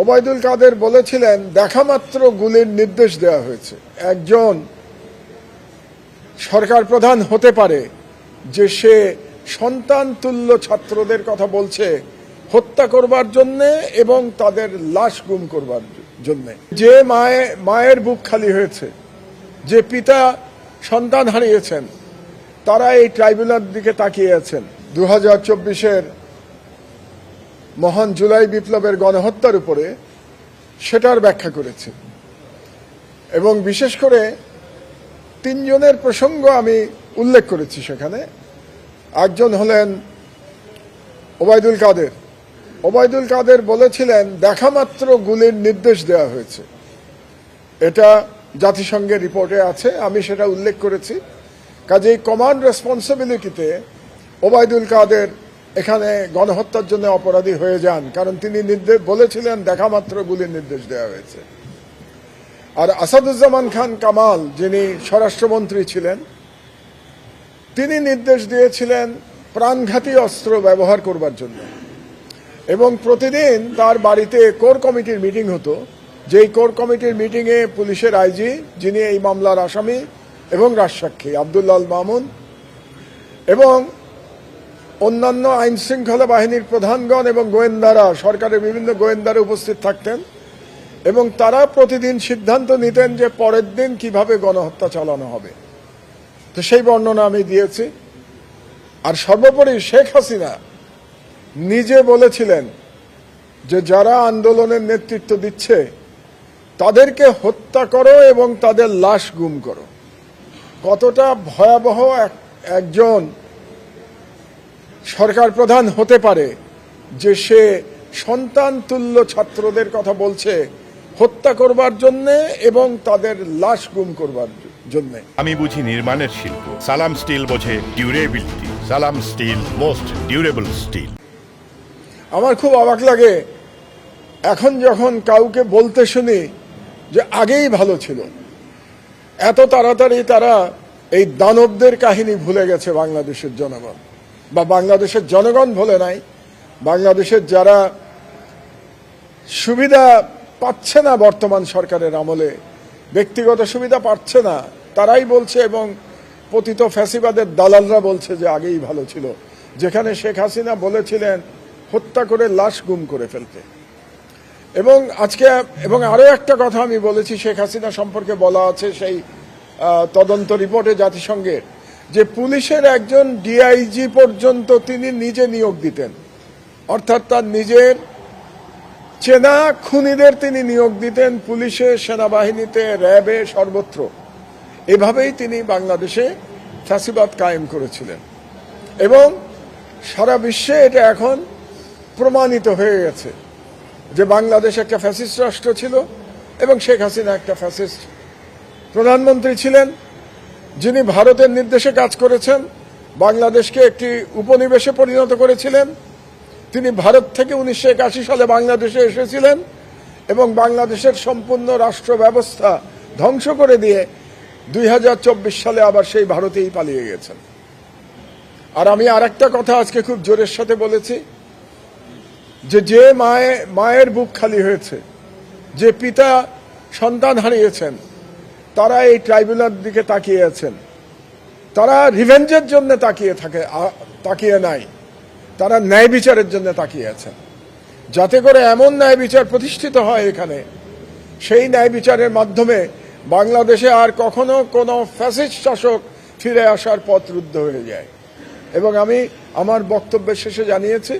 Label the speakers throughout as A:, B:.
A: ওবায়দুল কাদের বলেছিলেন দেখামাত্র গুলির নির্দেশ দেওয়া হয়েছে। একজন সরকার প্রধান হতে পারে যে সে সন্তান তুল্য ছাত্রদের কথা বলছে, হত্যা করবার জন্য এবং তাদের লাশ গুম করবার জন্য। যে মায়ে, মায়ের বুক খালি হয়েছে, যে পিতা সন্তান হারিয়েছেন, তারা এই ট্রাইব্যুনাল দিকে তাকিয়ে আছেন। দু হাজার চব্বিশের মহান জুলাই বিপ্লবের গণহত্যার উপরে সেটার ব্যাখ্যা করেছে। এবং বিশেষ করে তিনজনের প্রসঙ্গ আমি উল্লেখ করেছি সেখানে। একজন হলেন ওবায়দুল কাদের। ওবায়দুল কাদের বলেছিলেন দেখামাত্র গুলির নির্দেশ দেওয়া হয়েছে। এটা জাতিসংঘের রিপোর্টে আছে, আমি সেটা উল্লেখ করেছি। কাজেই কমান্ড রেসপন্সিবিলিটিতে ওবায়দুল কাদের এখানে গণহত্যার জন্য অপরাধী হয়ে যান, কারণ তিনি নির্দেশ বলেছিলেন দেখামাত্র গুলির নির্দেশ দেওয়া হয়েছে। আর আসাদুজ্জামান খান কামাল, যিনি স্বরাষ্ট্রমন্ত্রী ছিলেন, তিনি নির্দেশ দিয়েছিলেন প্রাণঘাতী অস্ত্র ব্যবহার করবার জন্য। এবং প্রতিদিন তার বাড়িতে কোর কমিটির মিটিং হতো, যেই কোর কমিটির মিটিংয়ে পুলিশের আইজি, যিনি এই মামলার আসামি, এবং রাজসাক্ষী, আবদুল্লাল মামুন, এবং অন্যান্য আইন শৃঙ্খলা বাহিনীর প্রধানগণ এবং গোয়েন্দারা, সরকারের বিভিন্ন গোয়েন্দারা উপস্থিত থাকতেন এবং তারা প্রতিদিন সিদ্ধান্ত নিতেন যে পরের দিন কীভাবে গণহত্যা চালানো হবে। তো সেই বর্ণনা আমি দিয়েছি। আর সর্বোপরি শেখ হাসিনা নিজে বলেছিলেন যে যারা আন্দোলনের নেতৃত্ব দিচ্ছে, তাদেরকে হত্যা করো এবং তাদের লাশ গুম করো। কতটা ভয়াবহ এক- একজন সরকার প্রধান হতে পারে যে সে সন্তান তুল্য ছাত্রদের কথা বলছে হত্যা করবার জন্য এবং তাদের লাশ গুম করবার জন্য।
B: আমি বুঝি নির্মাণের শিল্প। সালাম স্টিল বোঝে ডিউরেবিলিটি। সালাম স্টিল মোস্ট ডিউরেবল স্টিল।
A: আমার খুব অবাক লাগে। এখন যখন কাউকে বলতে শুনি যে আগেই ভালো ছিল এত তাড়াতাড়ি তারা এই দানবদের কাহিনী ভুলে গেছে বাংলাদেশের জনগণ। বা বাংলাদেশের জনগণ ভুলে নাই, বাংলাদেশের যারা সুবিধা পাচ্ছে না বর্তমান সরকারের আমলে, ব্যক্তিগত সুবিধা পাচ্ছে না, তারাই বলছে এবং পতিত ফ্যাসিবাদের দালালরা বলছে যে আগেই ভালো ছিল। যেখানে শেখ হাসিনা বলেছিলেন, হত্যা করে লাশ গুম করে ফেলতে। এবং আজকে, এবং আরও একটা কথা আমি বলেছি, শেখ হাসিনা সম্পর্কে বলা আছে সেই তদন্ত রিপোর্টে জাতিসংঘের। যে পুলিশের একজন ডিআইজি পর্যন্ত তিনি নিজে নিয়োগ দিতেন। অর্থাৎ তার নিজের চেনা খুনিদের তিনি নিয়োগ দিতেন পুলিশে, সেনাবাহিনীতে, র্যাবে সর্বত্র। এভাবেই তিনি বাংলাদেশে ফ্যাসিবাদ কায়েম করেছিলেন। এবং সারা বিশ্বে এটা এখন প্রমাণিত হয়ে গেছে যে বাংলাদেশ একটা ফ্যাসিস্ট রাষ্ট্র ছিল এবং শেখ হাসিনা একটা ফ্যাসিস্ট প্রধানমন্ত্রী ছিলেন। যিনি ভারতের নির্দেশে কাজ করেছেন, বাংলাদেশকে একটি উপনিবেশে পরিণত করেছিলেন। তিনি ভারত থেকে উনিশশো একাশি সালে বাংলাদেশে এসেছিলেন এবং বাংলাদেশের সম্পূর্ণ রাষ্ট্র ব্যবস্থা ধ্বংস করে দিয়ে দুই হাজার চব্বিশ সালে আবার সেই ভারতেই পালিয়ে গেছেন। আর আমি আরেকটা কথা আজকে খুব জোরের সাথে বলেছি, যে যে মায়ে, মায়ের বুক খালি হয়েছে, যে পিতা সন্তান হারিয়েছেন তারা এই ট্রাইব্যুনাল দিকে তাকিয়ে আছেন। তারা রিভেঞ্জের জন্য তাকিয়ে থাকে তাকিয়ে নাই। তারা ন্যায় বিচারের জন্য তাকিয়ে আছেন। যাতে করে এমন ন্যায় বিচার প্রতিষ্ঠিত হয় এখানে, সেই ন্যায় বিচারের মাধ্যমে বাংলাদেশে আর কখনো কোনো ফ্যাসিস্ট শাসক ফিরে আসার পথ রুদ্ধ হয়ে যায়। এবং আমি আমার বক্তব্যের শেষে জানিয়েছি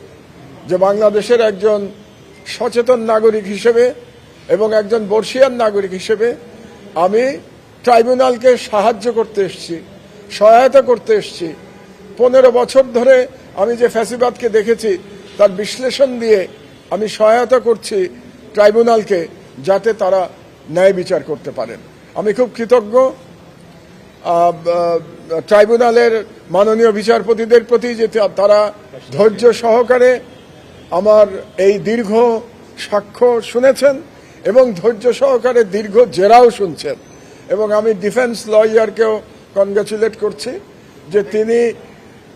A: যে বাংলাদেশের একজন সচেতন নাগরিক হিসেবে এবং একজন বর্ষিয়ান নাগরিক হিসেবে আমি ট্রাইব্যুনালকে সাহায্য করতে এসেছি, সহায়তা করতে এসেছি। পনেরো বছর ধরে আমি যে ফ্যাসিবাদকে দেখেছি, তার বিশ্লেষণ দিয়ে আমি সহায়তা করছি ট্রাইব্যুনালকে যাতে তারা ন্যায় বিচার করতে পারেন। আমি খুব কৃতজ্ঞ। ট্রাইব্যুনালের মাননীয় বিচারপতিদের প্রতি যে তারা ধৈর্য সহকারে আমার এই দীর্ঘ সাক্ষ্য শুনেছেন এবং ধৈর্য সহকারে দীর্ঘ জেরাও শুনছেন। এবং আমি ডিফেন্স লয়ারকেও কনগ্রাচুলেট করছি যে তিনি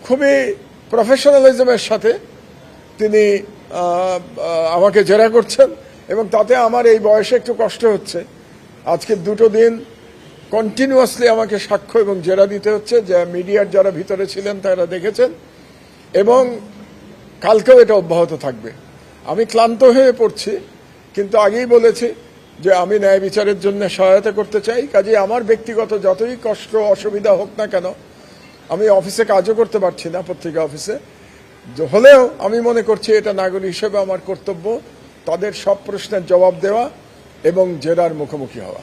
A: খুবই প্রফেশনালিজমের সাথে তিনি আমাকে জেরা করছেন এবং তাতে আমার এই বয়সে একটু কষ্ট হচ্ছে। আজকে দুটো দিন কন্টিনিউয়াসলি আমাকে সাক্ষ্য এবং জেরা দিতে হচ্ছে যে মিডিয়ার যারা ভিতরে ছিলেন তারা দেখেছেন এবং কালকেও এটা অব্যাহত থাকবে। আমি ক্লান্ত হয়ে পড়ছি, কিন্তু আগেই বলেছি যে আমি ন্যায় বিচারের জন্য সহায়তা করতে চাই কাজে আমার ব্যক্তিগত যতই কষ্ট, অসুবিধা হোক না কেন, আমি অফিসে কাজও করতে পারছি না, পত্রিকা অফিসে। হলেও আমি মনে করছি এটা নাগরিক হিসেবে আমার কর্তব্য, তাদের সব প্রশ্নের জবাব দেওয়া এবং জেরার মুখোমুখি হওয়া।